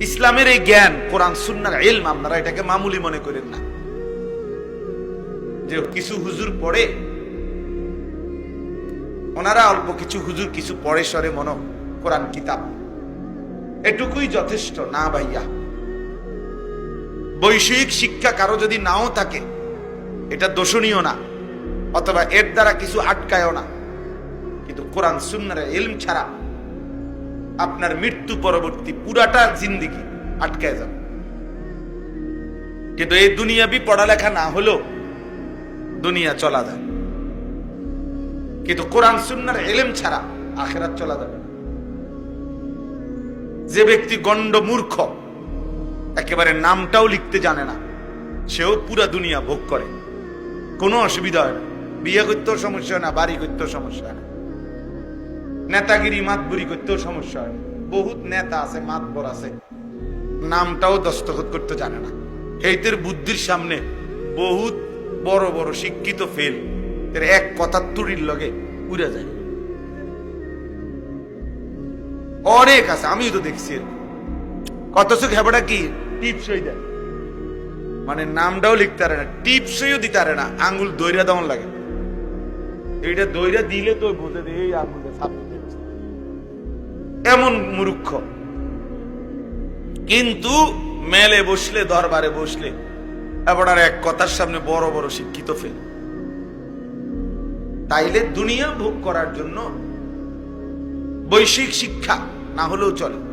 ইসলামের এই জ্ঞান, কোরআন, সুন্নার এলম আপনারা এটাকে মামুলি মনে করেন না। যে কিছু হুজুর পড়ে, ওনারা অল্প কিছু হুজুর, কিছু পড়ে সরে মনো কোরআন কিতাব। এটুকুই যথেষ্ট, না ভাইয়া। বৈষয়িক শিক্ষা কারও যদি নাও থাকে, এটা দোষণীয় না, অথবা এর দ্বারা কিছু আটকায়ও না। কিন্তু কোরআন, সুন্নার এলম ছাড়া আপনার মৃত্যু পরবর্তী পুরাটা জিন্দিগি আটকায় যাবে। কিন্তু এই দুনিয়াবি পড়ালেখা না হলেও দুনিয়া চলা যায়। কিন্তু কোরআন, সুন্নার এলেম ছাড়া আখেরাত চলা যাবে। যে ব্যক্তি গণ্ড মূর্খ, একেবারে নামটাও লিখতে জানে না, সেও পুরা দুনিয়া ভোগ করে। কোনো অসুবিধা হয় না। বিয়ে করতেও সমস্যা হয় না, বাড়ি করতেও সমস্যা হয় না। নেতাগিরি মাতবুরি করতেও সমস্যা হয়। বহুত নেতা আছে মাতবর আছে। নামটাও দস্তখত করতে জানে না। এইদের বুদ্ধির সামনে বহুত বড় বড় শিক্ষিত ফেল। এর এক কথা তুড়ির লগে উড়ে যায়। অনেক আছে, আমিও তো দেখছি। অথচ খেপাটা কি? টিপসই দেয়। মানে নামটাও লিখতে পারে না, টিপসইও দিতে পারে না আঙ্গুল দইরা দেওয়ান লাগে। এইটা দইরা দিলে তো বোঝে যে এই এমন মূর্খ। কিন্তু মেলে বসলে, দরবারে বসলে আর এক কথার সামনে বড় বড় শিক্ষিত ফেল। তাইলে দুনিয়া ভোগ করার জন্য বৈশ্বিক শিক্ষা না হলেও চলে।